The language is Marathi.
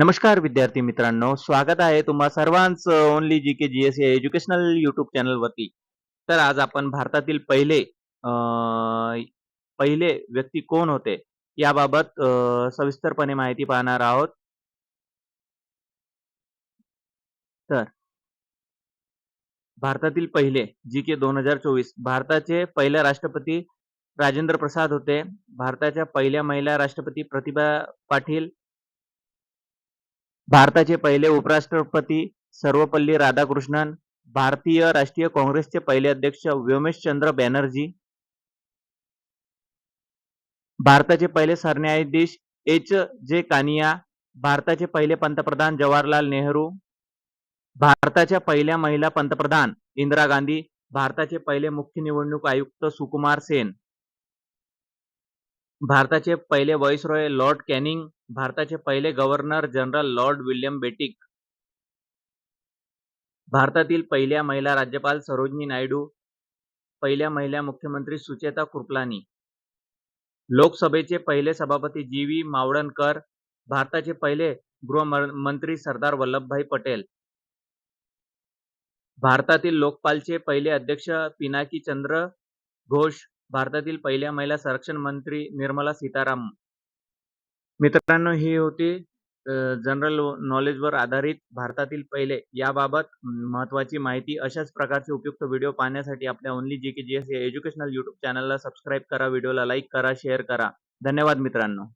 नमस्कार विद्यार्थी मित्रांनो स्वागत आहे तुम्हा सर्वांचं only G K G S या एज्युकेशनल युट्यूब चॅनलवरती तर आज आपण भारतातील पहिले पहिले व्यक्ती कोण होते याबाबत सविस्तरपणे माहिती पाहणार आहोत. तर भारतातील पहिले जी के दोन हजार चोवीस भारताचे पहिले राष्ट्रपती राजेंद्र प्रसाद होते. भारताच्या पहिल्या महिला राष्ट्रपती प्रतिभा पाटील भारताचे पहिले उपराष्ट्रपती सर्वपल्ली राधाकृष्णन भारतीय राष्ट्रीय काँग्रेसचे पहिले अध्यक्ष व्योमेशचंद्र बॅनर्जी भारताचे पहिले सरन्यायाधीश एच जे कानिया भारताचे पहिले पंतप्रधान जवाहरलाल नेहरू भारताच्या पहिल्या महिला पंतप्रधान इंदिरा गांधी भारताचे पहिले मुख्य निवडणूक आयुक्त सुकुमार सेन. भारताचे पहिले व्हाईसरॉय लॉर्ड कॅनिंग भारताचे पहिले governor general Lord William Bentinck भारतातील पहिल्या महिला राज्यपाल सरोजिनी नायडू पहिल्या महिला मुख्यमंत्री सुचेता कृपलानी लोकसभेचे पहिले सभापती जी व्ही मावळणकर भारताचे पहिले गृहमंत्री सरदार वल्लभभाई पटेल भारतातील लोकपालचे पहिले अध्यक्ष पिनाकी चंद्र घोष भारतातील पहिल्या महिला संरक्षण मंत्री निर्मला सीताराम. मित्रांनो ही होती जनरल नॉलेजवर आधारित भारतातील पहिले. याबाबत महत्वाची माहिती अशाच प्रकारचे उपयुक्त व्हिडिओ पाहण्यासाठी आपल्या only G K G S या एज्युकेशनल यूट्यूब चॅनलला सबस्क्राईब करा व्हिडिओला लाईक करा शेअर करा. धन्यवाद मित्रांनो.